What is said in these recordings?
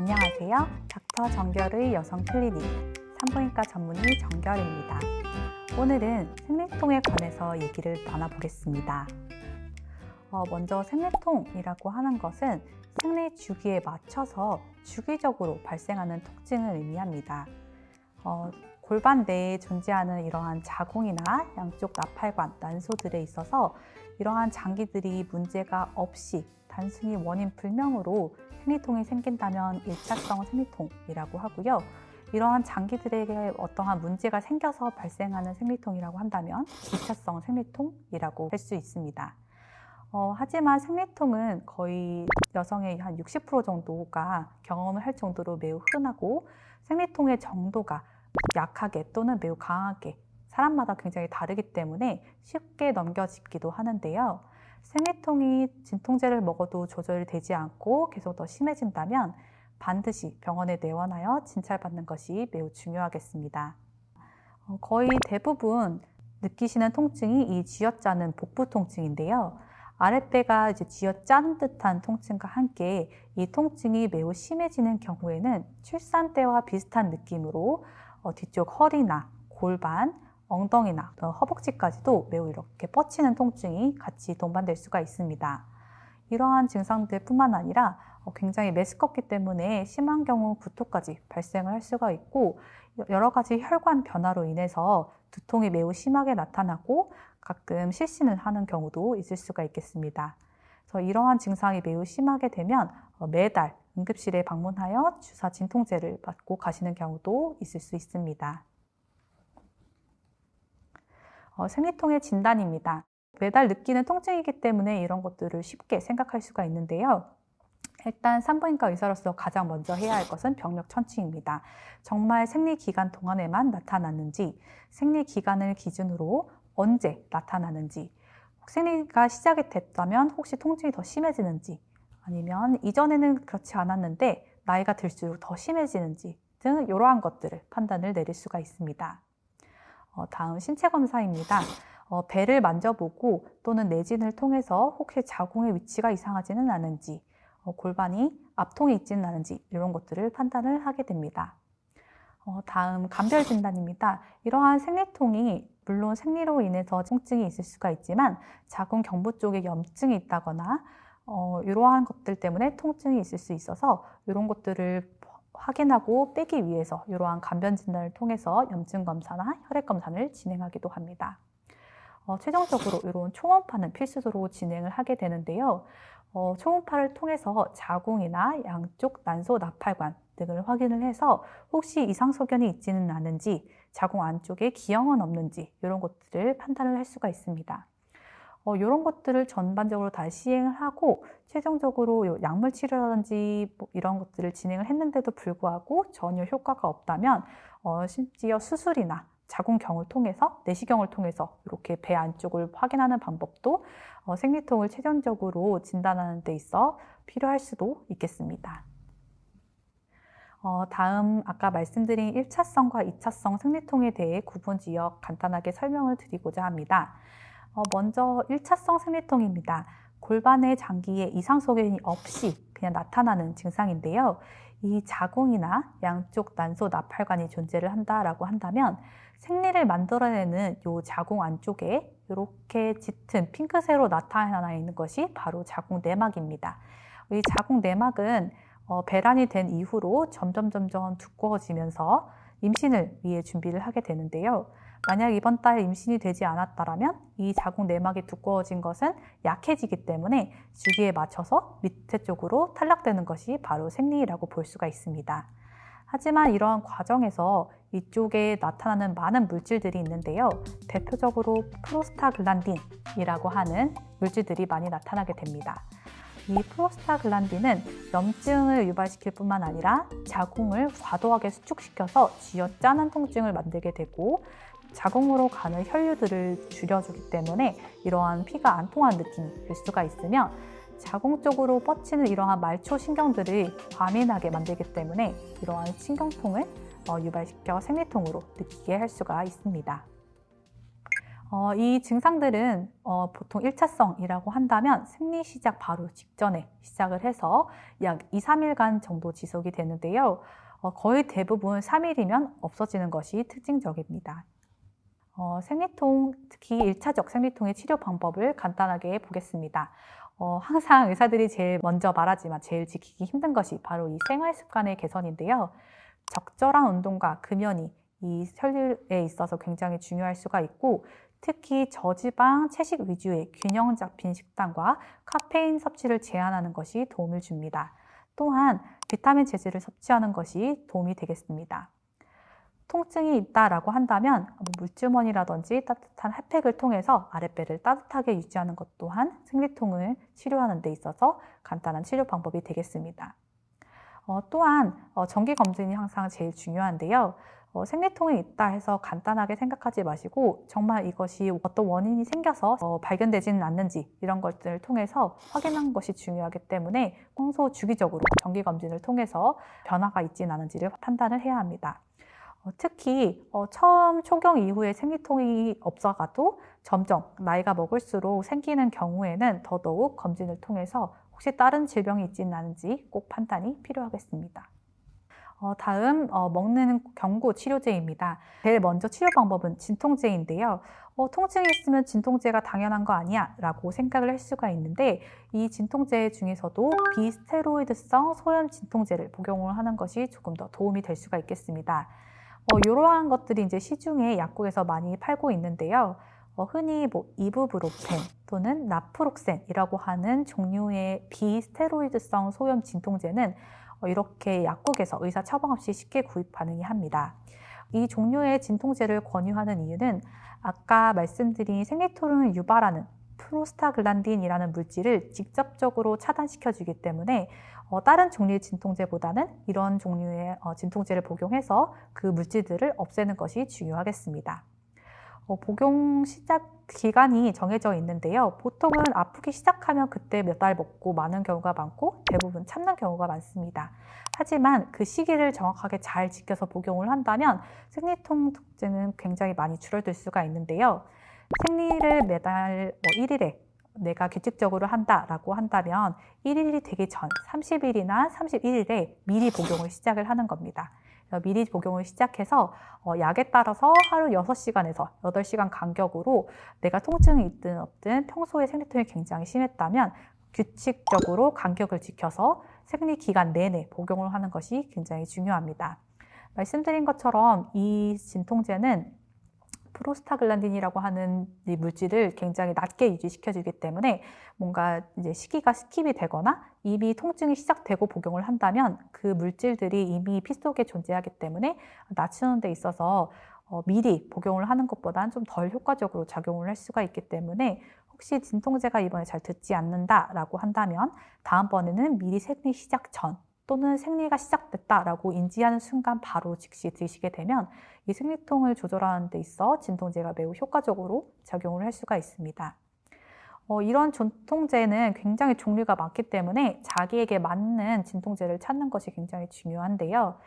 안녕하세요. 닥터 정결의 여성 클리닉 산부인과 전문의 정결입니다. 오늘은 생리통에 관해서 얘기를 나눠보겠습니다. 어, 먼저 생리통이라고 하는 것은 생리 주기에 맞춰서 주기적으로 발생하는 통증을 의미합니다. 어, 골반 내에 존재하는 이러한 자궁이나 양쪽 나팔관, 난소들에 있어서 이러한 장기들이 문제가 없이 단순히 원인 불명으로 생리통이 생긴다면 일차성 생리통이라고 하고요. 이러한 장기들에게 어떠한 문제가 생겨서 발생하는 생리통이라고 한다면 2차성 생리통이라고 할 수 있습니다. 어, 하지만 생리통은 거의 여성의 한 60% 정도가 경험을 할 정도로 매우 흔하고 생리통의 정도가 약하게 또는 매우 강하게 사람마다 굉장히 다르기 때문에 쉽게 넘겨지기도 하는데요. 생리통이 진통제를 먹어도 조절이 되지 않고 계속 더 심해진다면 반드시 병원에 내원하여 진찰받는 것이 매우 중요하겠습니다. 어, 거의 대부분 느끼시는 통증이 이 쥐어짜는 복부 통증인데요. 아랫배가 이제 쥐어짠 듯한 통증과 함께 이 통증이 매우 심해지는 경우에는 출산 때와 비슷한 느낌으로 어, 뒤쪽 허리나 골반, 엉덩이나 허벅지까지도 매우 이렇게 뻗치는 통증이 같이 동반될 수가 있습니다. 이러한 증상들 뿐만 아니라 어, 굉장히 메스껍기 때문에 심한 경우 구토까지 발생을 할 수가 있고 여러 가지 혈관 변화로 인해서 두통이 매우 심하게 나타나고 가끔 실신을 하는 경우도 있을 수가 있겠습니다. 그래서 이러한 증상이 매우 심하게 되면 어, 매달 응급실에 방문하여 주사 진통제를 받고 가시는 경우도 있을 수 있습니다. 어, 생리통의 진단입니다. 매달 느끼는 통증이기 때문에 이런 것들을 쉽게 생각할 수가 있는데요. 일단 산부인과 의사로서 가장 먼저 해야 할 것은 병력 천칭입니다. 정말 생리 기간 동안에만 나타났는지, 생리 기간을 기준으로 언제 나타나는지, 생리가 시작이 됐다면 혹시 통증이 더 심해지는지, 아니면 이전에는 그렇지 않았는데 나이가 들수록 더 심해지는지 등 이러한 것들을 판단을 내릴 수가 있습니다. 어, 다음 신체 검사입니다. 어, 배를 만져보고 또는 내진을 통해서 혹시 자궁의 위치가 이상하지는 않은지, 어, 골반이 앞통이 있지는 않은지 이런 것들을 판단을 하게 됩니다. 어, 다음 감별 진단입니다. 이러한 생리통이 물론 생리로 인해서 통증이 있을 수가 있지만 자궁 경부 쪽에 염증이 있다거나 어, 이러한 것들 때문에 통증이 있을 수 있어서 이런 것들을 확인하고 빼기 위해서 이러한 간변 진단을 통해서 염증 검사나 혈액 검사를 진행하기도 합니다. 어, 최종적으로 이런 초음파는 필수적으로 진행을 하게 되는데요. 어, 초음파를 통해서 자궁이나 양쪽 난소 나팔관 등을 확인을 해서 혹시 이상 소견이 있지는 않은지 자궁 안쪽에 기형은 없는지 이런 것들을 판단을 할 수가 있습니다. 어, 이런 것들을 전반적으로 다 시행을 하고 최종적으로 약물 치료라든지 뭐 이런 것들을 진행을 했는데도 불구하고 전혀 효과가 없다면 어, 심지어 수술이나 자궁경을 통해서 내시경을 통해서 이렇게 배 안쪽을 확인하는 방법도 어, 생리통을 최종적으로 진단하는 데 있어 필요할 수도 있겠습니다. 어, 다음 아까 말씀드린 1차성과 2차성 생리통에 대해 구분 지역 간단하게 설명을 드리고자 합니다. 어, 먼저 1차성 생리통입니다. 골반의 장기에 이상 소견이 없이 그냥 나타나는 증상인데요. 이 자궁이나 양쪽 난소 나팔관이 존재를 한다라고 한다면 생리를 만들어내는 이 자궁 안쪽에 이렇게 짙은 핑크색으로 나타나 있는 것이 바로 자궁 내막입니다. 이 자궁 내막은 어, 배란이 된 이후로 점점 점점 두꺼워지면서 임신을 위해 준비를 하게 되는데요. 만약 이번 달 임신이 되지 않았다면 이 자궁 내막이 두꺼워진 것은 약해지기 때문에 주기에 맞춰서 밑에 쪽으로 탈락되는 것이 바로 생리라고 볼 수가 있습니다. 하지만 이러한 과정에서 이쪽에 나타나는 많은 물질들이 있는데요. 대표적으로 프로스타글란딘이라고 하는 물질들이 많이 나타나게 됩니다. 이 프로스타글란딘은 염증을 유발시킬 뿐만 아니라 자궁을 과도하게 수축시켜서 쥐어 짜는 통증을 만들게 되고 자궁으로 가는 혈류들을 줄여주기 때문에 이러한 피가 안 통한 느낌이 들 수가 있으며 자궁 쪽으로 뻗치는 이러한 말초 신경들을 과민하게 만들기 때문에 이러한 신경통을 어, 유발시켜 생리통으로 느끼게 할 수가 있습니다. 어, 이 증상들은 어, 보통 1차성이라고 한다면 생리 시작 바로 직전에 시작을 해서 약 2, 3일간 정도 지속이 되는데요. 어, 거의 대부분 3일이면 없어지는 것이 특징적입니다. 어, 생리통, 특히 1차적 생리통의 치료 방법을 간단하게 보겠습니다. 어, 항상 의사들이 제일 먼저 말하지만 제일 지키기 힘든 것이 바로 이 생활 습관의 개선인데요. 적절한 운동과 금연이 이 혈류에 있어서 굉장히 중요할 수가 있고 특히 저지방 채식 위주의 균형 잡힌 식단과 카페인 섭취를 제한하는 것이 도움을 줍니다. 또한 비타민 제제를 섭취하는 것이 도움이 되겠습니다. 통증이 있다라고 한다면 뭐 물주머니라든지 따뜻한 핫팩을 통해서 아랫배를 따뜻하게 유지하는 것 또한 생리통을 치료하는 데 있어서 간단한 치료 방법이 되겠습니다. 어, 또한 어, 정기 검진이 항상 제일 중요한데요. 어, 생리통이 있다 해서 간단하게 생각하지 마시고 정말 이것이 어떤 원인이 생겨서 어, 발견되지는 않는지 이런 것들을 통해서 확인하는 것이 중요하기 때문에 평소 주기적으로 정기 검진을 통해서 변화가 있지는 않은지를 판단을 해야 합니다. 어, 특히 어, 처음 초경 이후에 생리통이 없어가도 점점 나이가 먹을수록 생기는 경우에는 더더욱 검진을 통해서 혹시 다른 질병이 있지는 않은지 꼭 판단이 필요하겠습니다. 어, 다음 어, 먹는 경구 치료제입니다. 제일 먼저 치료 방법은 진통제인데요. 어, 통증이 있으면 진통제가 당연한 거 아니야 라고 생각을 할 수가 있는데 이 진통제 중에서도 비스테로이드성 소염 진통제를 복용을 하는 것이 조금 더 도움이 될 수가 있겠습니다. 어, 이러한 것들이 이제 시중에 약국에서 많이 팔고 있는데요. 어, 흔히 뭐 이부브로펜 또는 나프록센이라고 하는 종류의 비스테로이드성 소염 진통제는 어, 이렇게 약국에서 의사 처방 없이 쉽게 구입 가능합니다. 이 종류의 진통제를 권유하는 이유는 아까 말씀드린 생리토론을 유발하는 프로스타글란딘이라는 물질을 직접적으로 차단시켜 주기 때문에 어, 다른 종류의 진통제보다는 이런 종류의 어, 진통제를 복용해서 그 물질들을 없애는 것이 중요하겠습니다. 어, 복용 시작 기간이 정해져 있는데요. 보통은 아프기 시작하면 그때 몇 달 먹고 많은 경우가 많고 대부분 참는 경우가 많습니다. 하지만 그 시기를 정확하게 잘 지켜서 복용을 한다면 생리통 특징은 굉장히 많이 줄어들 수가 있는데요. 생리를 매달 뭐 1일에 내가 규칙적으로 한다라고 한다면 1일이 되기 전 30일이나 31일에 미리 복용을 시작을 하는 겁니다. 미리 복용을 시작해서 어, 약에 따라서 하루 6시간에서 8시간 간격으로 내가 통증이 있든 없든 평소에 생리통이 굉장히 심했다면 규칙적으로 간격을 지켜서 생리 기간 내내 복용을 하는 것이 굉장히 중요합니다. 말씀드린 것처럼 이 진통제는 프로스타글란딘이라고 하는 이 물질을 굉장히 낮게 유지시켜 주기 때문에 뭔가 이제 시기가 스킵이 되거나 이미 통증이 시작되고 복용을 한다면 그 물질들이 이미 피 속에 존재하기 때문에 낮추는 데 있어서 어, 미리 복용을 하는 것보다는 좀 덜 효과적으로 작용을 할 수가 있기 때문에 혹시 진통제가 이번에 잘 듣지 않는다라고 한다면 다음번에는 미리 생리 시작 전 또는 생리가 시작됐다라고 인지하는 순간 바로 즉시 드시게 되면 이 생리통을 조절하는 데 있어 진통제가 매우 효과적으로 작용을 할 수가 있습니다. 어, 이런 진통제는 굉장히 종류가 많기 때문에 자기에게 맞는 진통제를 찾는 것이 굉장히 중요한데요.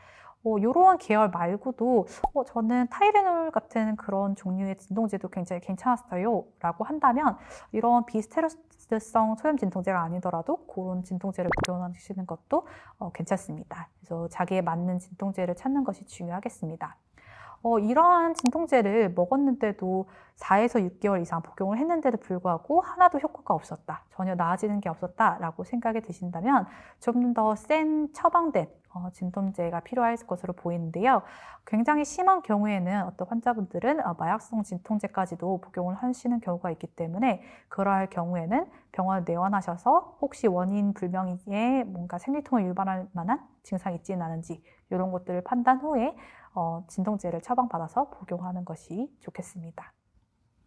어, 이러한 계열 말고도 어, 저는 타이레놀 같은 그런 종류의 진통제도 굉장히 괜찮았어요 라고 한다면 이런 비스테로스성 소염 진통제가 아니더라도 그런 진통제를 복용하시는 것도 어, 괜찮습니다. 그래서 자기에 맞는 진통제를 찾는 것이 중요하겠습니다. 어, 이러한 진통제를 먹었는데도 4에서 6개월 이상 복용을 했는데도 불구하고 하나도 효과가 없었다. 전혀 나아지는 게 없었다라고 생각이 드신다면 좀 더 센 처방된 어, 진통제가 필요할 것으로 보이는데요. 굉장히 심한 경우에는 어떤 환자분들은 어, 마약성 진통제까지도 복용을 하시는 경우가 있기 때문에 그러할 경우에는 병원을 내원하셔서 혹시 원인 불명의 뭔가 생리통을 유발할 만한 증상이 있지는 않은지 이런 것들을 판단 후에 어, 진통제를 처방받아서 복용하는 것이 좋겠습니다.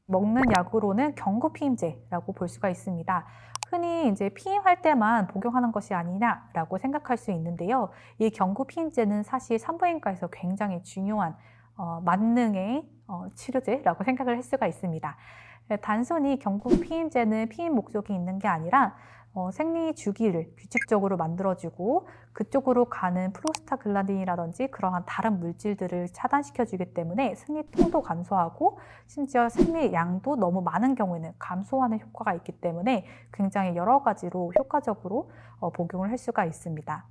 먹는 약으로는 경구 피임제라고 볼 수가 있습니다. 흔히 이제 피임할 때만 복용하는 것이 아니냐라고 생각할 수 있는데요. 이 경구 피임제는 사실 산부인과에서 굉장히 중요한 어, 만능의 어, 치료제라고 생각을 할 수가 있습니다. 단순히 경구 피임제는 피임 목적이 있는 게 아니라 어, 생리 주기를 규칙적으로 만들어주고 그쪽으로 가는 프로스타글란딘이라든지 그러한 다른 물질들을 차단시켜주기 때문에 생리 통도 감소하고 심지어 생리량도 너무 많은 경우에는 감소하는 효과가 있기 때문에 굉장히 여러 가지로 효과적으로 어, 복용을 할 수가 있습니다.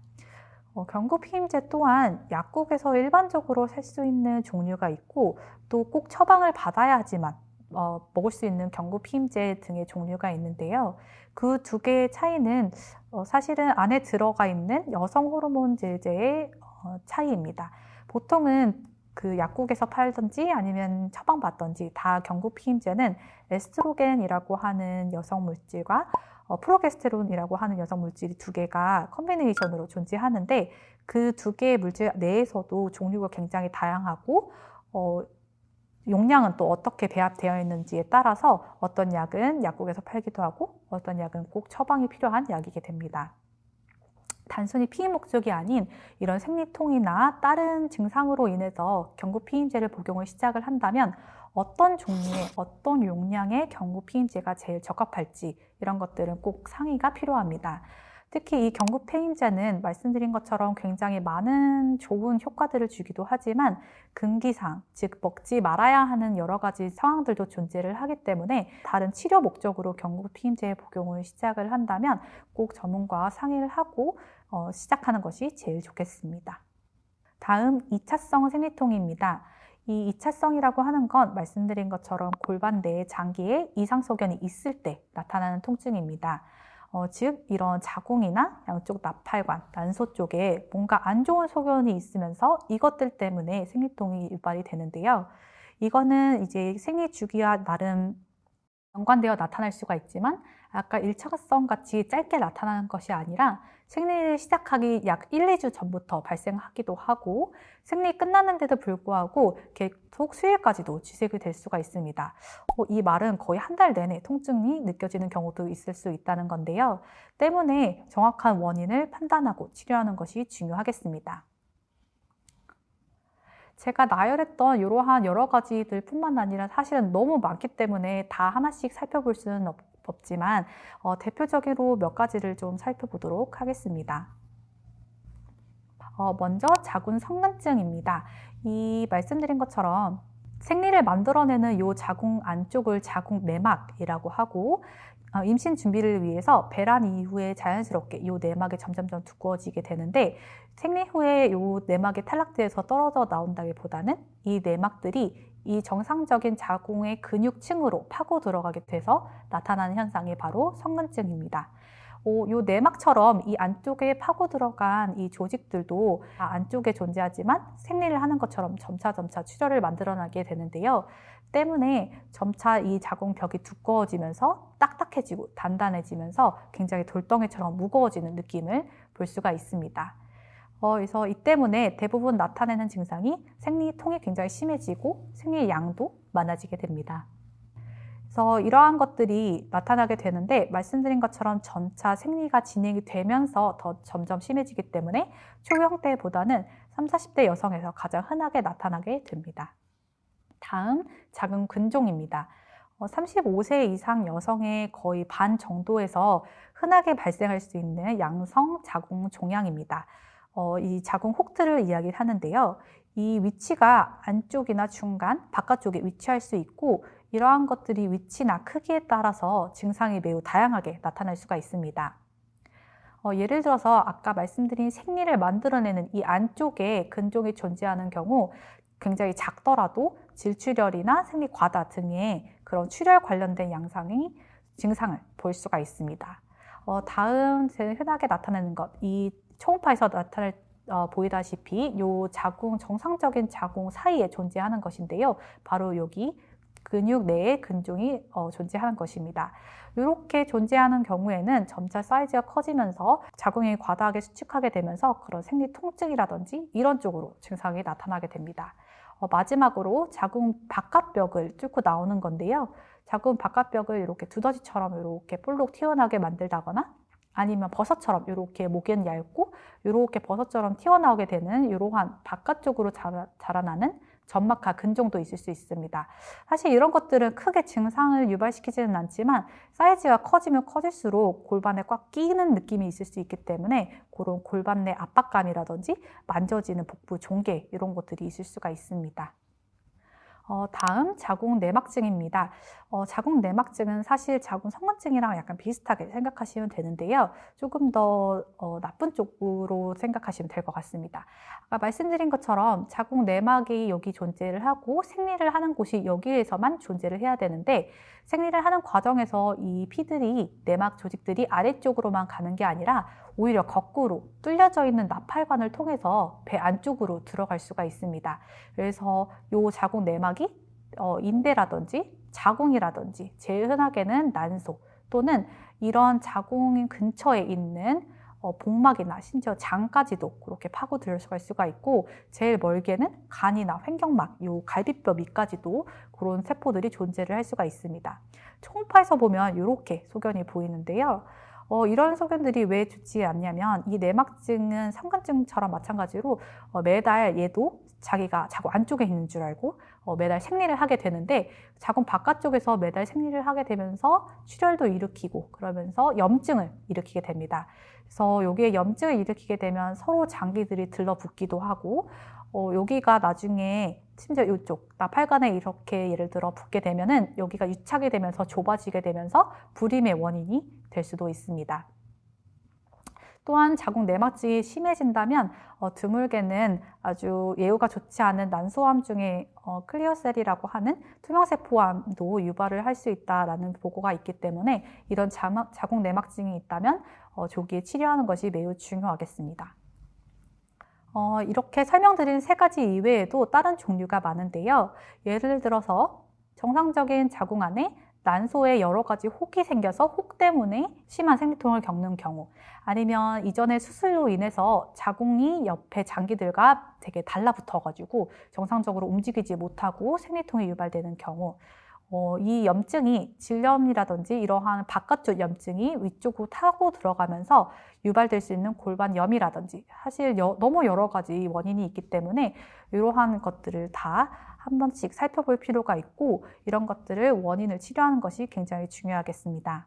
어, 경구 피임제 또한 약국에서 일반적으로 살 수 있는 종류가 있고 또 꼭 처방을 받아야 하지만 어, 먹을 수 있는 경구 피임제 등의 종류가 있는데요. 그 두 개의 차이는 어, 사실은 안에 들어가 있는 여성 호르몬 제제의 어, 차이입니다. 보통은 그 약국에서 팔든지 아니면 처방받든지 다 경구 피임제는 에스트로겐이라고 하는 여성 물질과 어, 프로게스테론이라고 하는 여성 물질이 두 개가 컨비네이션으로 존재하는데 그 두 개의 물질 내에서도 종류가 굉장히 다양하고 어, 용량은 또 어떻게 배합되어 있는지에 따라서 어떤 약은 약국에서 팔기도 하고 어떤 약은 꼭 처방이 필요한 약이게 됩니다. 단순히 피임 목적이 아닌 이런 생리통이나 다른 증상으로 인해서 경구 피임제를 복용을 시작을 한다면 어떤 종류의 어떤 용량의 경구 피임제가 제일 적합할지 이런 것들은 꼭 상의가 필요합니다. 특히 이 경구 피임제는 말씀드린 것처럼 굉장히 많은 좋은 효과들을 주기도 하지만 금기상, 즉 먹지 말아야 하는 여러 가지 상황들도 존재를 하기 때문에 다른 치료 목적으로 경구 피임제의 복용을 시작을 한다면 꼭 전문가와 상의를 하고 어, 시작하는 것이 제일 좋겠습니다. 다음 2차성 생리통입니다. 이 2차성이라고 하는 건 말씀드린 것처럼 골반 내 장기에 이상소견이 있을 때 나타나는 통증입니다. 어, 즉 이런 자궁이나 양쪽 나팔관, 난소 쪽에 뭔가 안 좋은 소견이 있으면서 이것들 때문에 생리통이 유발이 되는데요. 이거는 이제 생리 주기와 나름 연관되어 나타날 수가 있지만 아까 1차성 같이 짧게 나타나는 것이 아니라 생리를 시작하기 약 1, 2주 전부터 발생하기도 하고 생리 끝났는데도 불구하고 계속 수일까지도 지속이 될 수가 있습니다. 어, 이 말은 거의 한 달 내내 통증이 느껴지는 경우도 있을 수 있다는 건데요. 때문에 정확한 원인을 판단하고 치료하는 것이 중요하겠습니다. 제가 나열했던 이러한 여러 가지들 뿐만 아니라 사실은 너무 많기 때문에 다 하나씩 살펴볼 수는 없, 지만 어, 대표적으로 몇 가지를 좀 살펴보도록 하겠습니다. 어, 먼저 자궁 성근증입니다. 이 말씀드린 것처럼 생리를 만들어내는 이 자궁 안쪽을 자궁 내막이라고 하고 어, 임신 준비를 위해서 배란 이후에 자연스럽게 이 내막이 점점점 두꺼워지게 되는데 생리 후에 이 내막이 탈락돼서 떨어져 나온다기보다는 이 내막들이 이 정상적인 자궁의 근육층으로 파고 들어가게 돼서 나타나는 현상이 바로 성근증입니다. 오, 요 내막처럼 이 안쪽에 파고 들어간 이 조직들도 안쪽에 존재하지만 생리를 하는 것처럼 점차점차 출혈을 만들어나게 되는데요. 때문에 점차 이 자궁벽이 두꺼워지면서 딱딱해지고 단단해지면서 굉장히 돌덩이처럼 무거워지는 느낌을 볼 수가 있습니다. 어, 그래서 이 때문에 대부분 나타내는 증상이 생리통이 굉장히 심해지고 생리 양도 많아지게 됩니다. 그래서 이러한 것들이 나타나게 되는데 말씀드린 것처럼 전차 생리가 진행이 되면서 더 점점 심해지기 때문에 초형 때보다는 30, 40대 여성에서 가장 흔하게 나타나게 됩니다. 다음 자궁 근종입니다. 35세 어, 이상 여성의 거의 반 정도에서 흔하게 발생할 수 있는 양성 자궁 종양입니다. 어, 이 자궁 혹트를 이야기하는데요. 이 위치가 안쪽이나 중간, 바깥쪽에 위치할 수 있고 이러한 것들이 위치나 크기에 따라서 증상이 매우 다양하게 나타날 수가 있습니다. 어, 예를 들어서 아까 말씀드린 생리를 만들어내는 이 안쪽에 근종이 존재하는 경우 굉장히 작더라도 질출혈이나 생리 과다 등의 그런 출혈 관련된 양상이 증상을 볼 수가 있습니다. 어, 다음 제일 흔하게 나타나는 것, 이 초음파에서 나타날 어, 보이다시피 이 자궁 정상적인 자궁 사이에 존재하는 것인데요. 바로 여기 근육 내에 근종이 어, 존재하는 것입니다. 이렇게 존재하는 경우에는 점차 사이즈가 커지면서 자궁이 과다하게 수축하게 되면서 그런 생리 통증이라든지 이런 쪽으로 증상이 나타나게 됩니다. 어, 마지막으로 자궁 바깥벽을 뚫고 나오는 건데요. 자궁 바깥벽을 이렇게 두더지처럼 이렇게 볼록 튀어나오게 만들다거나 아니면 버섯처럼 이렇게 목에는 얇고 이렇게 버섯처럼 튀어나오게 되는 이러한 바깥쪽으로 자라, 자라나는 점막하 근종도 있을 수 있습니다. 사실 이런 것들은 크게 증상을 유발시키지는 않지만 사이즈가 커지면 커질수록 골반에 꽉 끼는 느낌이 있을 수 있기 때문에 그런 골반 내 압박감이라든지 만져지는 복부 종계 이런 것들이 있을 수가 있습니다. 어, 다음 자궁 내막증입니다. 어, 자궁 내막증은 사실 자궁 성건증이랑 약간 비슷하게 생각하시면 되는데요. 조금 더 어, 나쁜 쪽으로 생각하시면 될 것 같습니다. 아까 말씀드린 것처럼 자궁 내막이 여기 존재를 하고 생리를 하는 곳이 여기에서만 존재를 해야 되는데 생리를 하는 과정에서 이 피들이 내막 조직들이 아래쪽으로만 가는 게 아니라 오히려 거꾸로 뚫려져 있는 나팔관을 통해서 배 안쪽으로 들어갈 수가 있습니다. 그래서 이 자궁 내막이 어, 인대라든지 자궁이라든지 제일 흔하게는 난소 또는 이런 자궁 근처에 있는 어, 복막이나 심지어 장까지도 그렇게 파고 들어갈 수가 있고 제일 멀게는 간이나 횡격막, 요 갈비뼈 밑까지도 그런 세포들이 존재를 할 수가 있습니다. 초음파에서 보면 이렇게 소견이 보이는데요. 어, 이런 소견들이 왜 좋지 않냐면 이 내막증은 성관증처럼 마찬가지로 어, 매달 얘도 자기가 자궁 안쪽에 있는 줄 알고 어, 매달 생리를 하게 되는데 자궁 바깥쪽에서 매달 생리를 하게 되면서 출혈도 일으키고 그러면서 염증을 일으키게 됩니다. 그래서 여기에 염증을 일으키게 되면 서로 장기들이 들러붙기도 하고 어, 여기가 나중에 심지어 이쪽 나팔관에 이렇게 예를 들어 붙게 되면은 여기가 유착이 되면서 좁아지게 되면서 불임의 원인이 될 수도 있습니다. 또한 자궁 내막증이 심해진다면 어, 드물게는 아주 예후가 좋지 않은 난소암 중에 어, 클리어셀이라고 하는 투명세포암도 유발을 할 수 있다라는 보고가 있기 때문에 이런 자궁 내막증이 있다면 어, 조기에 치료하는 것이 매우 중요하겠습니다. 어, 이렇게 설명드린 세 가지 이외에도 다른 종류가 많은데요. 예를 들어서 정상적인 자궁 안에 난소에 여러 가지 혹이 생겨서 혹 때문에 심한 생리통을 겪는 경우 아니면 이전에 수술로 인해서 자궁이 옆에 장기들과 되게 달라붙어 가지고 정상적으로 움직이지 못하고 생리통이 유발되는 경우 어, 이 염증이 질염이라든지 이러한 바깥쪽 염증이 위쪽으로 타고 들어가면서 유발될 수 있는 골반염이라든지 사실 여, 너무 여러 가지 원인이 있기 때문에 이러한 것들을 다 한 번씩 살펴볼 필요가 있고 이런 것들을 원인을 치료하는 것이 굉장히 중요하겠습니다.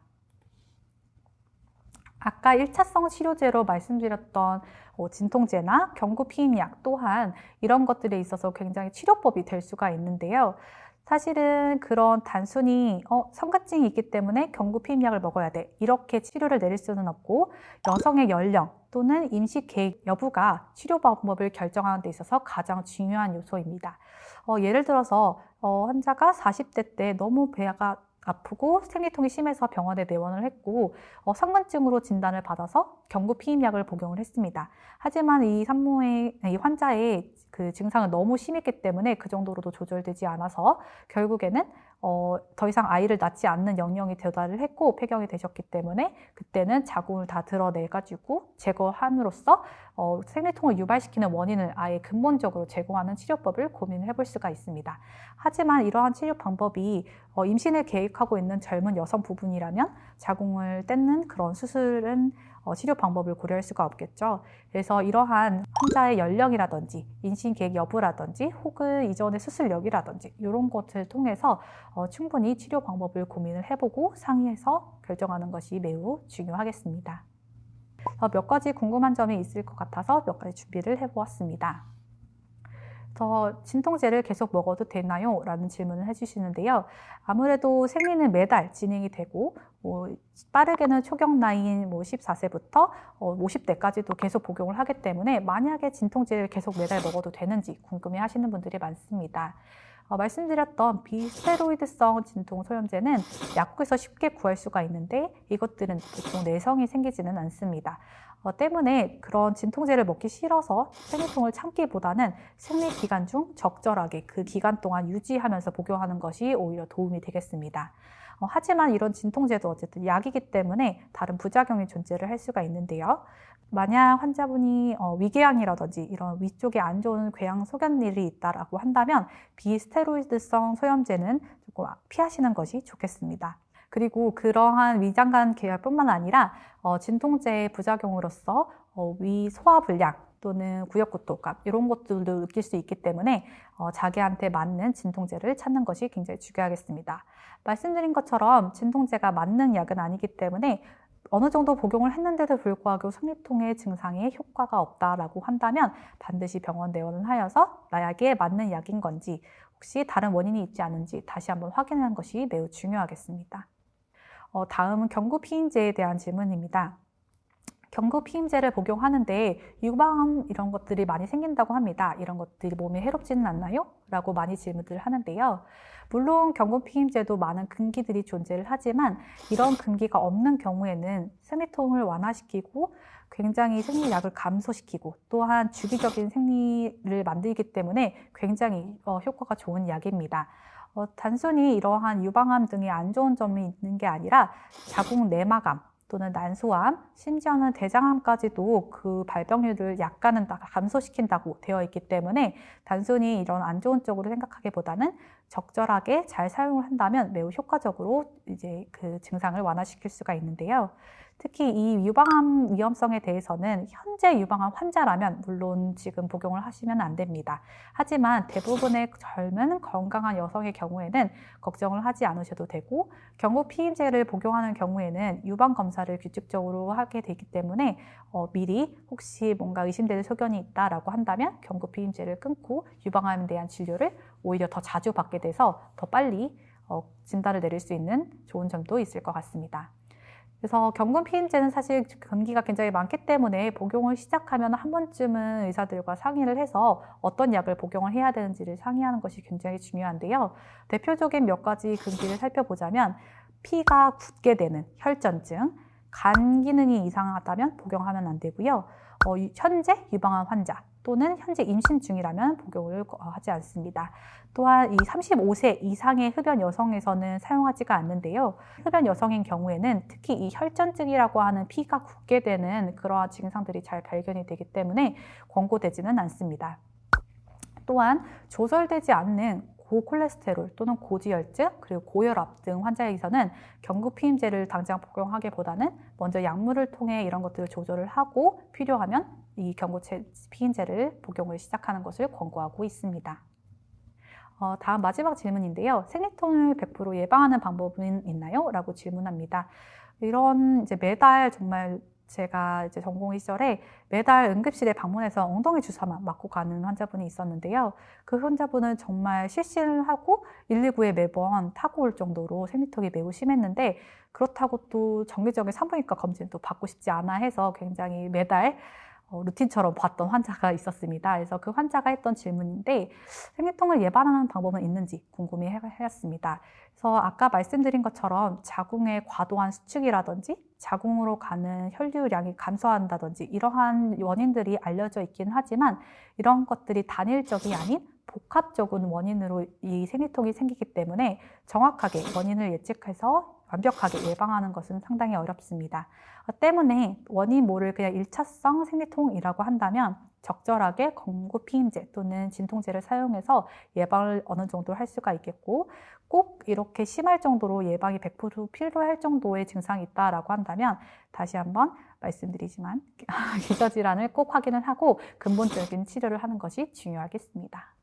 아까 1차성 치료제로 말씀드렸던 어, 진통제나 경구 피임약 또한 이런 것들에 있어서 굉장히 치료법이 될 수가 있는데요. 사실은 그런 단순히 어, 성가증이 있기 때문에 경구 피임약을 먹어야 돼 이렇게 치료를 내릴 수는 없고 여성의 연령 또는 임시 계획 여부가 치료 방법을 결정하는 데 있어서 가장 중요한 요소입니다. 어, 예를 들어서 어, 환자가 40대 때 너무 배가 아프고 생리통이 심해서 병원에 내원을 했고 어, 성관증으로 진단을 받아서 경구 피임약을 복용을 했습니다. 하지만 이 산모의 이 환자의 그 증상은 너무 심했기 때문에 그 정도로도 조절되지 않아서 결국에는 어, 더 이상 아이를 낳지 않는 영역이 도달을 했고 폐경이 되셨기 때문에 그때는 자궁을 다 드러내가지고 제거함으로써 어, 생리통을 유발시키는 원인을 아예 근본적으로 제공하는 치료법을 고민을 해볼 수가 있습니다. 하지만 이러한 치료 방법이 어, 임신을 계획하고 있는 젊은 여성 부분이라면 자궁을 떼는 그런 수술은 어, 치료 방법을 고려할 수가 없겠죠. 그래서 이러한 환자의 연령이라든지 임신 계획 여부라든지 혹은 이전의 수술력이라든지 이런 것을 통해서 어, 충분히 치료 방법을 고민을 해보고 상의해서 결정하는 것이 매우 중요하겠습니다. 몇 가지 궁금한 점이 있을 것 같아서 몇 가지 준비를 해보았습니다. 저 진통제를 계속 먹어도 되나요? 라는 질문을 해주시는데요. 아무래도 생리는 매달 진행이 되고 뭐 빠르게는 초경 나이인 뭐 14세부터 어 50대까지도 계속 복용을 하기 때문에 만약에 진통제를 계속 매달 먹어도 되는지 궁금해 하시는 분들이 많습니다. 어, 말씀드렸던 비스테로이드성 진통 소염제는 약국에서 쉽게 구할 수가 있는데 이것들은 보통 내성이 생기지는 않습니다. 어, 때문에 그런 진통제를 먹기 싫어서 생리통을 참기보다는 생리 기간 중 적절하게 그 기간 동안 유지하면서 복용하는 것이 오히려 도움이 되겠습니다. 어, 하지만 이런 진통제도 어쨌든 약이기 때문에 다른 부작용이 존재를 할 수가 있는데요. 만약 환자분이 어, 위궤양이라든지 이런 위쪽에 안 좋은 궤양 소견일이 있다라고 한다면 비스테로이드성 소염제는 조금 피하시는 것이 좋겠습니다. 그리고 그러한 위장관 계열뿐만 아니라 어, 진통제의 부작용으로서 어, 위 소화 불량 또는 구역구토 감 이런 것들도 느낄 수 있기 때문에 어, 자기한테 맞는 진통제를 찾는 것이 굉장히 중요하겠습니다. 말씀드린 것처럼 진통제가 맞는 약은 아니기 때문에 어느 정도 복용을 했는데도 불구하고 생리통의 증상에 효과가 없다라고 한다면 반드시 병원 내원을 하여서 나에게 맞는 약인 건지 혹시 다른 원인이 있지 않은지 다시 한번 확인하는 것이 매우 중요하겠습니다. 어, 다음은 경구 피임제에 대한 질문입니다. 경구 피임제를 복용하는데 유방암 이런 것들이 많이 생긴다고 합니다. 이런 것들이 몸에 해롭지는 않나요? 라고 많이 질문을 하는데요. 물론 경구 피임제도 많은 금기들이 존재를 하지만 이런 금기가 없는 경우에는 생리통을 완화시키고 굉장히 생리약을 감소시키고 또한 주기적인 생리를 만들기 때문에 굉장히 어, 효과가 좋은 약입니다. 어, 단순히 이러한 유방암 등의 안 좋은 점이 있는 게 아니라 자궁 내막암 또는 난소암, 심지어는 대장암까지도 그 발병률을 약간은 다 감소시킨다고 되어 있기 때문에 단순히 이런 안 좋은 쪽으로 생각하기보다는 적절하게 잘 사용을 한다면 매우 효과적으로 이제 그 증상을 완화시킬 수가 있는데요. 특히 이 유방암 위험성에 대해서는 현재 유방암 환자라면 물론 지금 복용을 하시면 안 됩니다. 하지만 대부분의 젊은 건강한 여성의 경우에는 걱정을 하지 않으셔도 되고 경구 피임제를 복용하는 경우에는 유방 검사를 규칙적으로 하게 되기 때문에 어, 미리 혹시 뭔가 의심되는 소견이 있다라고 한다면 경구 피임제를 끊고 유방암에 대한 진료를 오히려 더 자주 받게 돼서 더 빨리 어, 진단을 내릴 수 있는 좋은 점도 있을 것 같습니다. 그래서 경근 피임제는 사실 금기가 굉장히 많기 때문에 복용을 시작하면 한 번쯤은 의사들과 상의를 해서 어떤 약을 복용을 해야 되는지를 상의하는 것이 굉장히 중요한데요. 대표적인 몇 가지 금기를 살펴보자면 피가 굳게 되는 혈전증, 간 기능이 이상하다면 복용하면 안 되고요. 어, 현재 유방암 환자 또는 현재 임신 중이라면 복용을 하지 않습니다. 또한 이 35세 이상의 흡연 여성에서는 사용하지가 않는데요. 흡연 여성인 경우에는 특히 이 혈전증이라고 하는 피가 굳게 되는 그러한 증상들이 잘 발견이 되기 때문에 권고되지는 않습니다. 또한 조절되지 않는 고콜레스테롤 또는 고지혈증 그리고 고혈압 등 환자에게서는 경구 피임제를 당장 복용하기보다는 먼저 약물을 통해 이런 것들을 조절을 하고 필요하면 이 경구 피임제를 복용을 시작하는 것을 권고하고 있습니다. 어, 다음 마지막 질문인데요. 생리통을 100% 예방하는 방법은 있나요? 라고 질문합니다. 이런 이제 매달 정말 제가 이제 전공 시절에 매달 응급실에 방문해서 엉덩이 주사만 맞고 가는 환자분이 있었는데요. 그 환자분은 정말 실신을 하고 119에 매번 타고 올 정도로 생리통이 매우 심했는데 그렇다고 또 정기적인 산부인과 검진도 받고 싶지 않아 해서 굉장히 매달 어, 루틴처럼 봤던 환자가 있었습니다. 그래서 그 환자가 했던 질문인데 생리통을 예방하는 방법은 있는지 궁금해 하였습니다. 그래서 아까 말씀드린 것처럼 자궁의 과도한 수축이라든지 자궁으로 가는 혈류량이 감소한다든지 이러한 원인들이 알려져 있긴 하지만 이런 것들이 단일적이 아닌 복합적인 원인으로 이 생리통이 생기기 때문에 정확하게 원인을 예측해서 완벽하게 예방하는 것은 상당히 어렵습니다. 때문에 원인 모를 그냥 1차성 생리통이라고 한다면 적절하게 건구 피임제 또는 진통제를 사용해서 예방을 어느 정도 할 수가 있겠고 꼭 이렇게 심할 정도로 예방이 100% 필요할 정도의 증상이 있다라고 한다면 다시 한번 말씀드리지만 기저질환을 꼭 확인을 하고 근본적인 치료를 하는 것이 중요하겠습니다.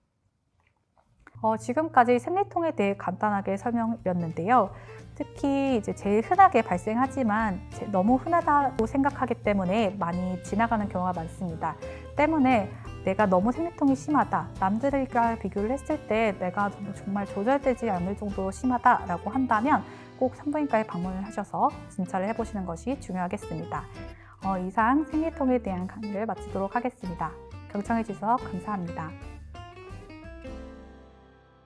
어, 지금까지 생리통에 대해 간단하게 설명드렸는데요. 특히 이제 제일 흔하게 발생하지만 너무 흔하다고 생각하기 때문에 많이 지나가는 경우가 많습니다. 때문에 내가 너무 생리통이 심하다. 남들과 비교를 했을 때 내가 정말 조절되지 않을 정도로 심하다라고 한다면 꼭 산부인과에 방문을 하셔서 진찰을 해보시는 것이 중요하겠습니다. 어, 이상 생리통에 대한 강의를 마치도록 하겠습니다. 경청해 주셔서 감사합니다.